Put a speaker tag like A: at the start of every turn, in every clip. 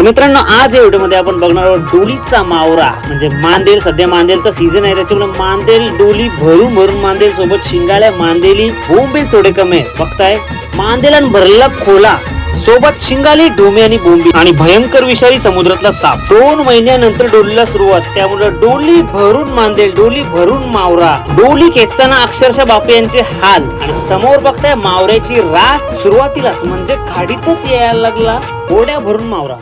A: तर मित्रांनो आज या व्हिडिओमध्ये आपण बघणार आहोत डोलीचा मावरा. म्हणजे मांदेल सध्या मांदेलचा सीझन आहे त्याच्यामुळे मांदेल डोली भरून भरून मांदेल सोबत शिंगाळ्या मांदेली बोंबील थोडे कमी आहे बघताय मांदेलान भरला भरलेला खोला सोबत शिंगाली डोमे आणि बोंबी आणि भयंकर विषारी समुद्रातला साप. दोन महिन्यानंतर डोलीला सुरुवात. त्यामुळे डोली भरून मांदेल डोली भरून मावरा. डोली खेचताना अक्षरशः बापे यांचे हाल. आणि समोर बघताय मावऱ्याची रास सुरुवातीलाच. म्हणजे खाडीतच यायला लागला. होड्या भरून मावरा.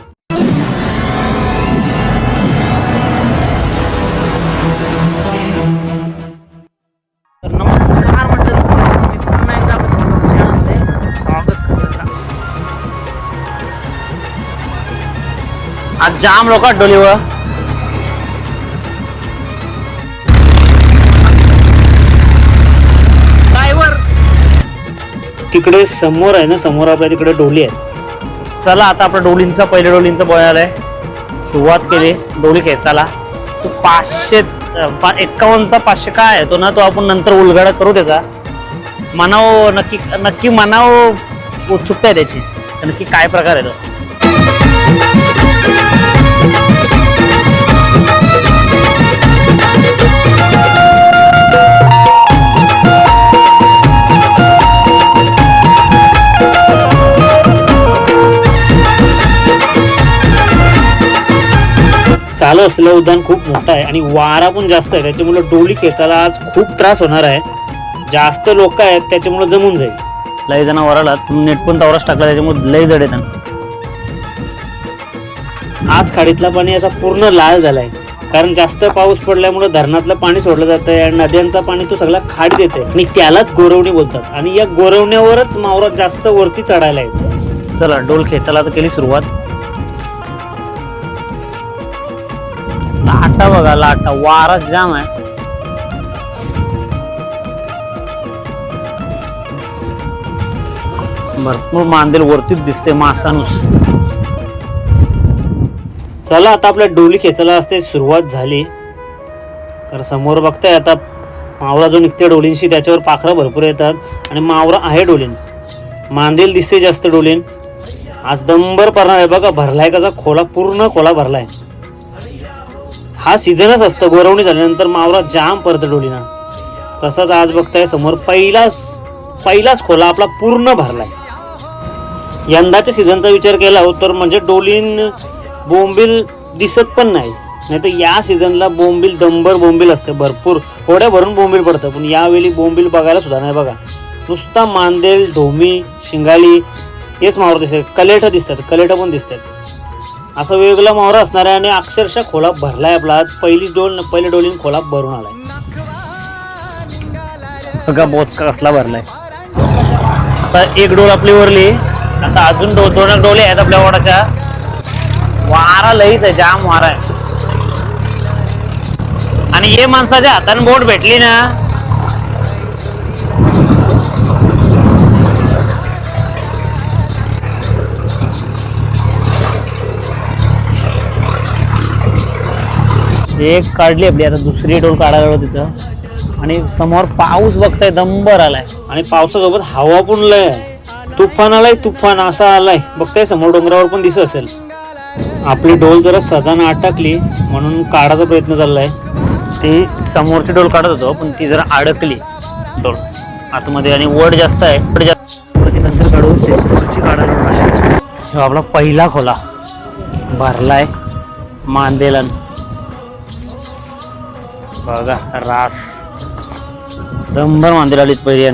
A: आज जाम लोक डोलीवर. तिकडे समोर आहे ना समोर आपल्या तिकडे डोली आहे. चला आता आपल्या डोलींचा पहिल्या डोलींचा बॉय आलाय सुरुवात केली डोली खेचायला. तो पाचशे एक्कावन्नचा पाचशे काय आहे? तो ना तो आपण नंतर उलगडा करू त्याचा. मनाव नक्की नक्की मनाव उत्सुकता आहे त्याची. नक्की काय प्रकार आहे तो? चालू असलेलं उद्यान खूप मोठं आहे आणि वारा पण जास्त आहे. त्याच्यामुळे डोली खेचायला आज खूप त्रास होणार आहे. जास्त लोक आहेत त्याच्यामुळे जमून जाईल. लय जणांवराला नेट पण तवराच टाकला त्याच्यामुळे लय जड येतात. आज खाडीतला पाणी असा पूर्ण लाल झालाय. कारण जास्त पाऊस पडल्यामुळे धरणातलं पाणी सोडलं जातंय आणि नद्यांचा पाणी तो सगळा खाडीत येते आणि त्यालाच गोरवणी बोलतात. आणि या गोरवण्यावरच मावरा जास्त वरती चढायला येतो चला डोल खेचायला तर केली सुरुवात. लाटा बघा लाटा. वारा जाम आहे. भरपूर मांदेल वरतीच दिसते मासानुस. चला आता आपल्या डोली खेचायला असते सुरुवात झाली. तर समोर बघताय आता मावरा जो निघते डोलींशी त्याच्यावर पाखरं भरपूर येतात. आणि मावरा आहे डोलीन. मांदेल दिसते जास्त डोलीन. आज दंबर पडणार आहे. बघा भरलाय कसा खोला पूर्ण खोला भरलाय. हा सीझनच असतं गोरवणी झाल्यानंतर मावरा जाम परत डोलीना तसंच आज बघताय समोर पहिलाच पहिलाच खोला आपला पूर्ण भरलाय. यंदाच्या सीझनचा विचार केला हो तर म्हणजे डोलीन बोंबील दिसत पण नाही. नाही तर या सीझनला बोंबील दंबर बोंबील असते. भरपूर होड्या भरून बोंबील पडतं. पण यावेळी बोंबील बघायला सुद्धा नाही बघा. नुसता मांदेल ढोमी शिंगाली हेच मावर दिसतात. कलेठ दिसतात. कलेठं पण दिसतात. असं वेगळा मावर असणार आहे आणि अक्षरशः खोला भरलाय आपला. आज पहिलीच डोल पहिले डोलीन खोला भरून आलाय. बघा बोचका कसला भरलाय. आता एक डोल आपली वरली. आता अजून डो दोन डोले आहेत आपल्या वडाच्या. वारा लईच आहे जाम वारा आहे. आणि हे माणसाच्या हाताने बोट भेटली ना. एक काढली आपली आता दुसरी डोल काढायला हवं तिथं. आणि समोर पाऊस बघताय दंबर आलाय. आणि पावसासोबत हवा पण लय तुफान आलाय तुफान असा आलाय. बघताय समोर डोंगरावर पण दिसत असेल. आपली डोल जरा सजानं अटकली म्हणून काढायचा प्रयत्न चाललाय. ती समोरची डोल काढत होतो पण ती जरा अडकली डोल आतमध्ये आणि वड जास्त आहे. वड जास्त नंतर काढू. ते पुढची काढायला आपला पहिला खोला. भरलाय मांदेलन. बघा रास. दंबर मांदेल आलीच पहिली.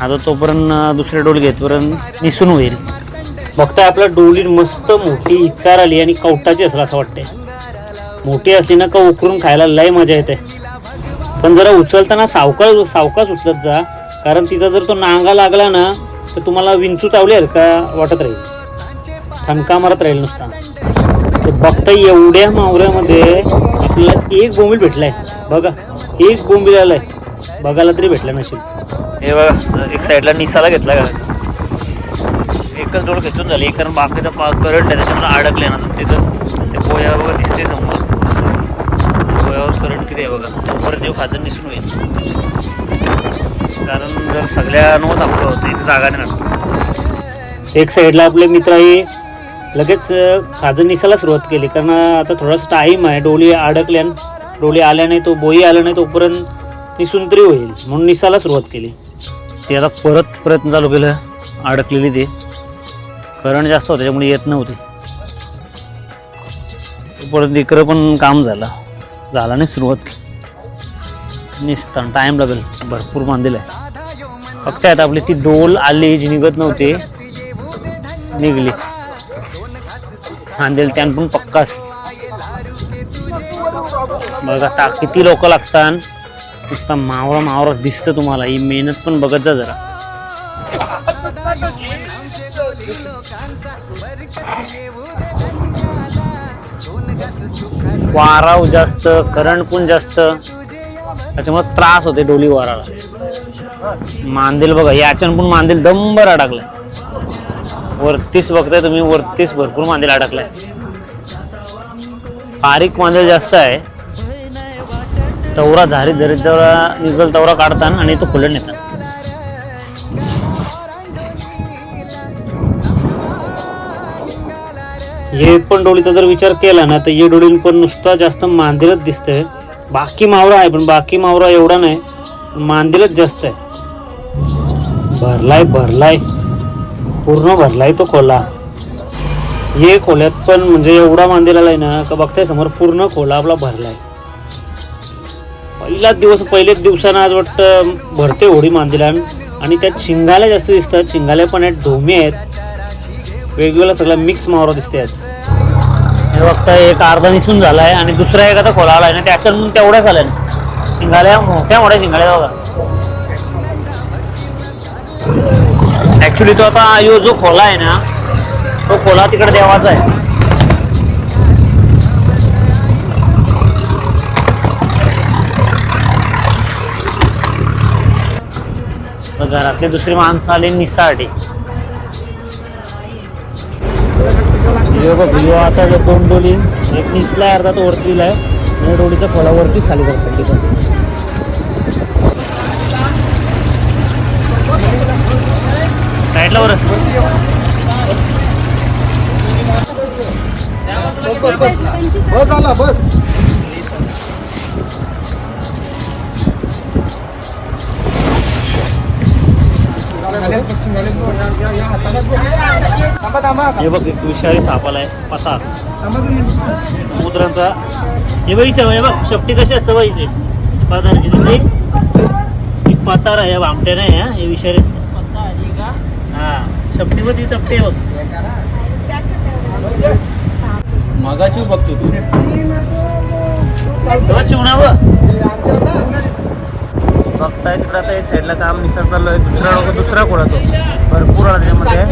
A: आता तोपर्यंत दुसरी दुसरे डोल घेतपर्यंत निसून होईल. बघताय आपल्या डोलीत मस्त मोठी इचार आली आणि कवटाची असेल असं वाटते मोठी असली ना का उकरून खायला लय मजा येते. पण जरा उचलताना सावकाळ सावकाच उचलत जा कारण तिचा जर तो नांगा लागला ना तर तुम्हाला विंचू चावली का वाटत राहील? ठणका मारत राहील नुसता. ते बघता एवढ्या मावऱ्यामध्ये आपल्याला एक बोंबील भेटलाय. बघा एक बोंबील आलाय. बघायला तरी भेटला नशीब. हे बघा एक साईडला निसाला घेतला का? एकच डोळ खेचून झाली. कारण बाकीचा पा करंट आहे त्याच्यामुळे अडकले ना. तिथं ते पोया बघा दिसते समोर. पोयावर करंट किती आहे बघा. तोपर्यंत जेव्हा खाजन दिसून होईल. कारण जर सगळ्या नो थांबलं तर इथे जागा नाही एक साईडला आपले मित्र आहे. लगेच अं, खाजं निसायला सुरुवात केली. कारण आता थोडासा टाईम आहे. डोली अडकल्या डोली आल्या नाही तो बोई आला नाही तोपर्यंत निसून तरी होईल. म्हणून निसायला सुरुवात केली. ते आता परत प्रयत्न चालू केलं. अडकलेली ते. करंट जास्त होतं त्याच्यामुळे येत नव्हते. परत इकडं पण काम झालं. झाला नाही सुरुवात. निसतान टाईम लागेल. भरपूर बांधलेलं आहे. फक्त आता आपली ती डोल आली जी निघत नव्हती निघली. खांदेल त्यान पण पक्का असेल. बघा आता किती लोक लागतात. नुसता मावळा मावळा दिसतं तुम्हाला. ही मेहनत पण बघत जा जरा. वारा जास्त करंट पण जास्त. त्याच्यामुळे त्रास होते डोली वाराला. मांदेल बघा याच्यानं पण मांदेल दंबर अडकलाय. वरतीच बघताय तुम्ही वरतीच भरपूर मांदेल अडकलाय. बारीक मांदेल जास्त आहे. चौरा झारी झरीत जेवढा निघल तवरा काढताना आणि तो खुलं नेतात. हे पण डोळीचा जर विचार केला ना तर हे डोळीन पण नुसता जास्त मांदिलच दिसतंय. बाकी मावरा आहे पण बाकी मावरा एवढा नाही. मांदिलच जास्त आहे. भरलाय भरलाय. पूर्ण भरलाय तो खोला. हे खोल्यात पण म्हणजे एवढा मांदिलेला आहे ना का बघताय समोर पूर्ण खोला आपला भरलाय. पहिलाच दिवस पहिलेच दिवसानं आज वाटतं भरते होडी मांदिला आणि त्यात शिंगाल्या जास्त दिसतात. शिंगाल्या पण आहेत ढोमे आहेत. वेगवेगळा सगळा मिक्स मावरा दिसते आज. हे बघता एक अर्धा निसून झालाय आणि दुसरा एक आता खोला आलाय ना त्याच्यात म्हणून तेवढ्याच आल्या ना. शिंगाल्या मोठ्या मोठ्या शिंगाल्या बघा. ऍक्च्युली तो आता यो जो खोला आहे ना तो खोला तिकडे देवाचा आहे. घरातले दुसरी माणसं आली निसासाठी ह्यो बघ ह्यो आता जो दोन डोली एक निसलाय अर्धा तो वरती दिलाय आणि डोलीचा खोला वरतीच खाली करतात तिथं साईडला वर.
B: बस आला बस.
A: हे बघ एक विषारी साप आलाय पतार समुद्रांचा हे बघ विचार हे बघ शेपटी कशी असतं बाईची पतारची दिसली ही पतार आहे भामटे नाही हा. हे विषारी असतं. हा. शेपटी मध्ये चपटे बघ.
B: मगाशी बघतो तू.
A: चिवणावं बघताय तिकडं आता एक साईडला काम निसर चाललोय दुसरा लोक दुसरा कोणा तो? भरपूर आला त्याच्यामध्ये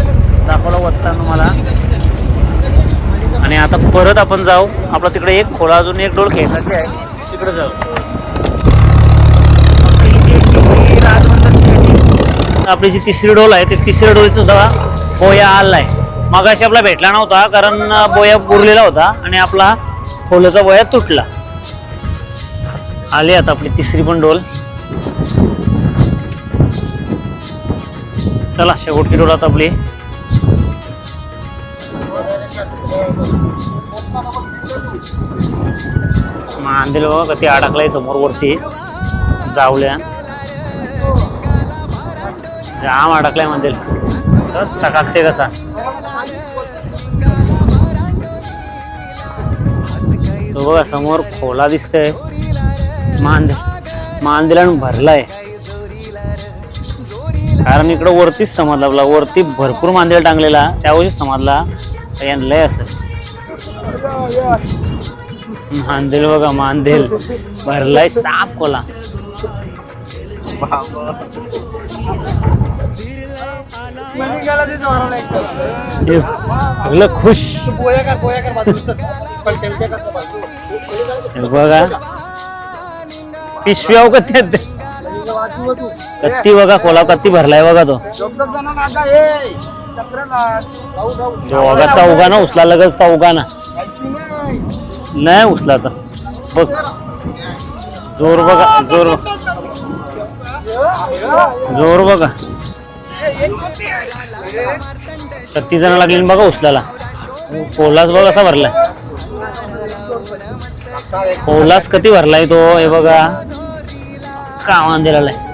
A: दाखवला वत्ता मला आणि आता परत आपण जाऊ. आपला तिकडे एक खोला अजून एक डोळ खेळायची आहे. तिकडे जाऊ. आपली जी तिसरी डोल आहे ते तिसऱ्या डोलीत सुद्धा बोया आलाय मगाशी आपला भेटला नव्हता कारण बोया पुरलेला होता आणि आपला खोलाचा बोया तुटला. आली आता आपली तिसरी पण डोल. चला शेवटची डोल आपली. मांदेल बघा ते अडकलाय समोर वरती जावल्या. जाम अडकलाय मांदेल. तर चकाकते कसा. तो बघा समोर खोला दिसतय. मांदेल मांदेलान भरलाय. कारण इकडं वरतीच समजला लाभला वरती भरपूर मांदेल टांगलेला त्यावेळी समजला लय असेल मांदेल बघा मांदेल. भरलाय साप कोला. खुश. बघा. पिशव्या कत्ती बघा कोला कत्ती भरलाय बघा तो. बघा चौगा ना उचला लगत चौगा ना. नाही उचलाचा बघ. जोर बघा जोर जोर बघा. कत्ती जण लागली बघा उचलाला कोलास बघ कसा भरलाय. कोलास कधी भरलाय तो हे बघा. कामान दिलेला आहे?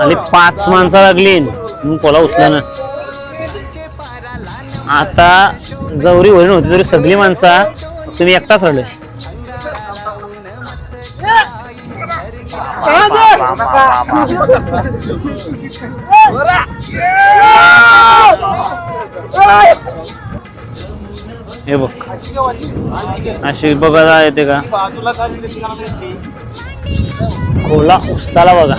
A: आणि पाच माणसं लागली. कोला उचला ना आता जवरी होईल होती तरी सगळी माणसं तुम्ही एकटाच राहिले. हे बघ. अशी बघा येते का? खोला उस्ताला बघा.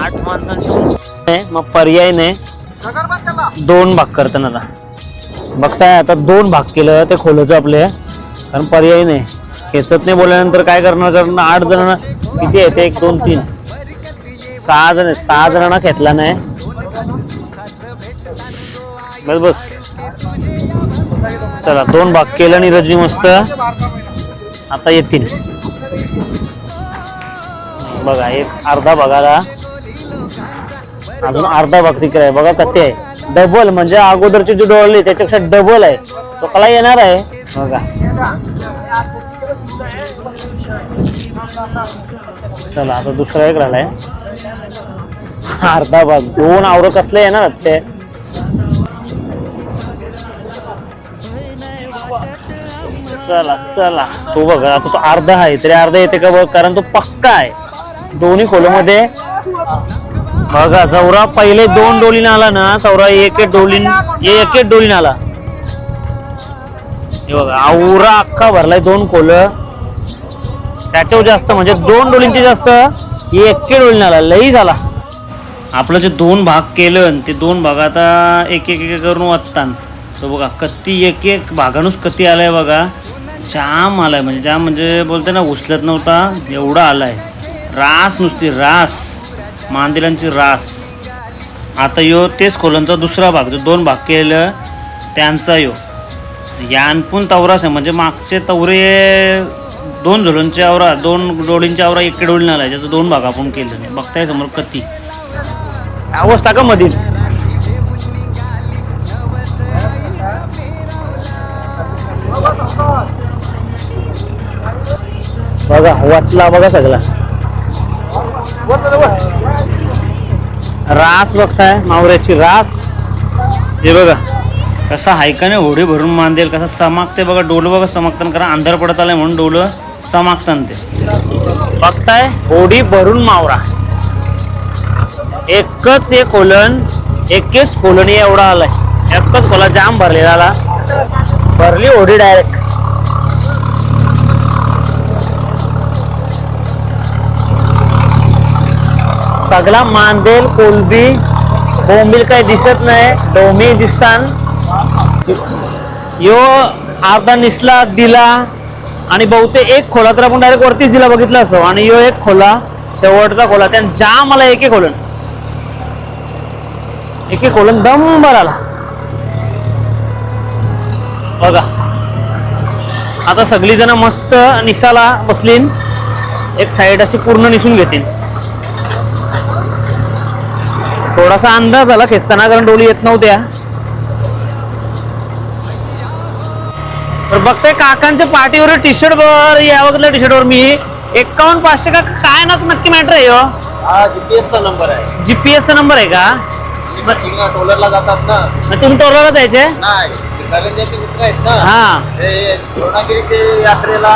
A: आठ माणसांची आहे, मग पर्याय नाही. दोन भाग करताना आता. बघताय आता दोन भाग केलं ते खोलचं आपले कारण पर्याय नाही. खेचत नाही बोलल्यानंतर काय करणार? कारण आठ जणांना किती आहे ते एक दोन तीन. सहा जण सहा जणांना खेचला नाही. बस बस. चला दोन भाग केलं रजनी मस्त. आता येतील. बघा एक अर्धा भागाला. अजून अर्धा भाग तिकडे आहे. बघा कथे आहे. डबल म्हणजे अगोदरची जी डोळली त्याच्यापेक्षा डबल आहे. तो कला येणार आहे. चला आता दुसरा एक राहिलाय अर्धा भाग दोन आवर कसले येणार ना ते? चला चला. तो बघा आता तो अर्धा आहे तरी अर्धा येते का बघ कारण तो पक्का आहे. दोन्ही खोलमध्ये. बघा चौरा पहिले दोन डोलीन आला ना चौरा एक एक डोलीन एक एक डोलीने आला. हे बघा आवरा अख्खा भरलाय दोन खोल. त्याच्यावर जास्त म्हणजे दोन डोलींचे जास्त हे एके डोलीने आला लई झाला. आपलं जे दोन भाग केलं आणि ते दोन भाग आता एक एक एक करून वाचतान. तो बघा कत्ती एक एक भागानुस कत्ती आलाय बघा. जाम आलाय म्हणजे जाम म्हणजे बोलते ना उचलत नव्हता एवढा आलाय. रास नुसती रास. मांदिलांची रास. आता यो तेच खोलांचा दुसरा भाग जो दोन भाग केलं त्यांचा यो. यानपून पण तवराच आहे. म्हणजे मागचे तवरे दोन झोलूंचे आवरा दोन डोळींचे आवरा एके डोळीने आलाय. ज्याचं दोन भाग आपण केलं नाही. बघताय समोर कत्ती अवस्था का मधील? बघा वाटला बघा सगळा. रास बघताय मावऱ्याची रास. हे बघा. कसा हायकाने होडी भरून मांदेल कसा चमकते बघा डोलं बघा चमकताना कारण अंधार पडत आलाय म्हणून डोलं चमकताना ते. बघताय होडी भरून मावरा. एकच एक कोलन एकच खोलनी एवढा आलाय. एकच खोला जाम भरलेला आला. भरली होडी डायरेक्ट सगळा मांदेल कोलबी बोंबील काही दिसत नाही डोमी दिसतान. यो अर्धा निसला दिला आणि बहुतेक एक खोला तर आपण डायरेक्ट वरतीच दिला बघितला असो. आणि यो एक खोला शेवटचा खोला. त्या जा मला एक एक खोलन. एक एक खोलन दम आला. बघा. आता सगळी जण मस्त निसाला बसलीन. एक साईड अशी पूर्ण निसून घेतील थोडासा अंदाज आला खेचताना कारण डोली येत नव्हत्या. तर बघताय काकांच्या पाठीवर टी शर्ट वर या बघितलं टी शर्ट वर? मी एकावन्न पाचशे का काय ना नक्की मॅटर आहे हो?
B: हा जीपीएस चा नंबर आहे.
A: जीपीएस चा नंबर आहे का?
B: शिंगा टोलरला जातात ना.
A: मग तुम्ही टोलला जायचे
B: नाही मित्र आहेत ना.
A: हा.
B: ते पूर्णागिरीचे यात्रेला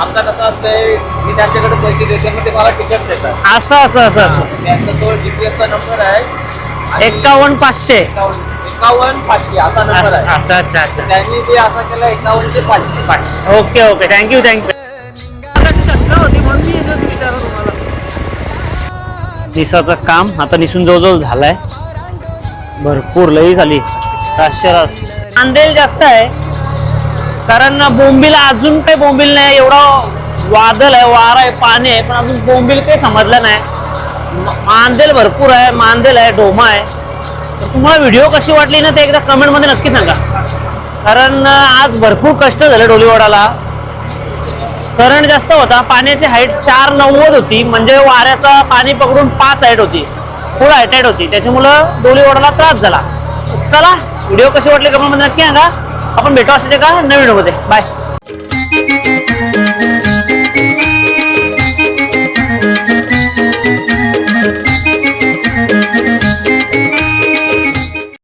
B: आमचा कसं असतंय मी त्यांच्याकडे पैसे देते मग ते मला टी शर्ट देतात.
A: असं असं असं असं.
B: त्यांचा तो जीपीएस चा नंबर आहे. आणि
A: एकावन्न पाचशे.
B: एकावन्न एकावन्न पाचशे असा नंबर आहे.
A: अच्छा अच्छा अच्छा.
B: त्यांनी ते असं केलं एकावन्नचे पाचशे.
A: पाचशे. Okay okay. Thank you thank you निसाचं काम आता निसून जवळजवळ झालाय. भरपूर लई झाली रासशे रास जास्त आहे. कारण बोंबीला अजून काही बोंबील नाही एवढा वादळ आहे वारा आहे पाणी आहे पण अजून बोंबील काही समजलं नाही. मांदेल भरपूर आहे मांदेल आहे डोमा आहे. तुम्हाला व्हिडिओ कशी वाटली ना ते एकदा कमेंटमध्ये नक्की सांगा. कारण आज भरपूर कष्ट झाले डोलीवाडाला. करंट जास्त होता. पाण्याची हाईट चार नव्वद होती. म्हणजे वाऱ्याचा पाणी पकडून पाच हाईट होती. फुल हाईट होती. त्याच्यामुळं डोलीवाडाला त्रास झाला. चला व्हिडिओ कशी वाटली कमेंटमध्ये नक्की सांगा. आपण भेटू असायचे का नवीन व्हिडिओमध्ये बाय